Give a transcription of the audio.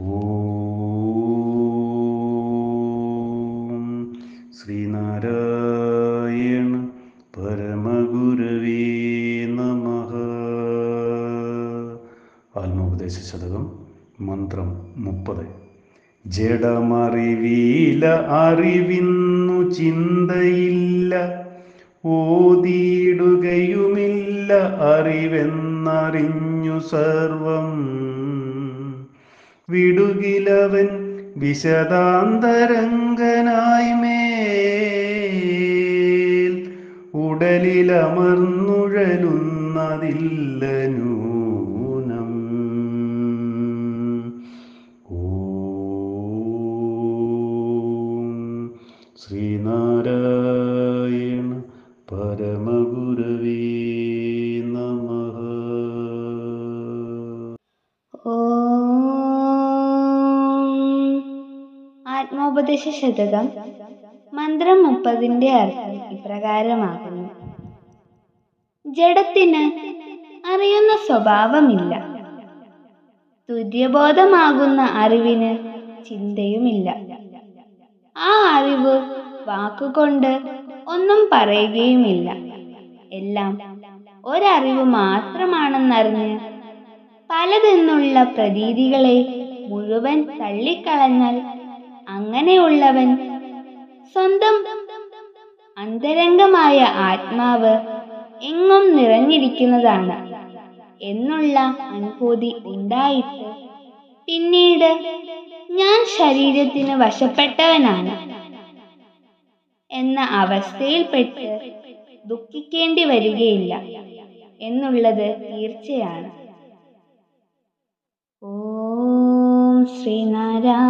ഓം ശ്രീനാരായണ പരമഗുരവേ നമ. ആത്മോപദേശ ശതകം മന്ത്രം മുപ്പത്. ജഡമറിവീല അറിവിന്നു ചിന്തയില്ല ഓതിയിടുകയുമില്ല അറിവെന്നറിഞ്ഞു സർവം വിടുകിലവൻ വിശദാന്തരംഗനായി മേൽ ഓം ശ്രീനാരായണ പരമഗുരവേ. ആത്മോപദേശ ശതകം മന്ത്രം മുപ്പതിന്റെ അർത്ഥം ഇപ്രകാരമാകുന്നു. ജഡത്തിന് അറിയുന്ന സ്വഭാവമില്ല. തുര്യബോധമാകുന്ന അറിവിന് ചിന്തയുമില്ല. ആ അറിവ് വാക്കുകൊണ്ട് ഒന്നും പറയുകയുമില്ല. എല്ലാം ഒരറിവ് മാത്രമാണെന്നറിഞ്ഞ് പലതെന്നുള്ള പ്രതീതികളെ മുഴുവൻ തള്ളിക്കളഞ്ഞാൽ അങ്ങനെയുള്ളവൻ സ്വന്തം അന്തരംഗമായ ആത്മാവ് എങ്ങും നിറഞ്ഞിരിക്കുന്നതാണ് എന്നുള്ള അനുഭൂതി ഉണ്ടായിട്ട് പിന്നീട് ഞാൻ ശരീരത്തിന് വശപ്പെട്ടവനാണ് എന്ന അവസ്ഥയിൽപ്പെട്ട് ദുഃഖിക്കേണ്ടി വരികയില്ല എന്നുള്ളത് തീർച്ചയാണ്. ഓം ശ്രീനാരായണ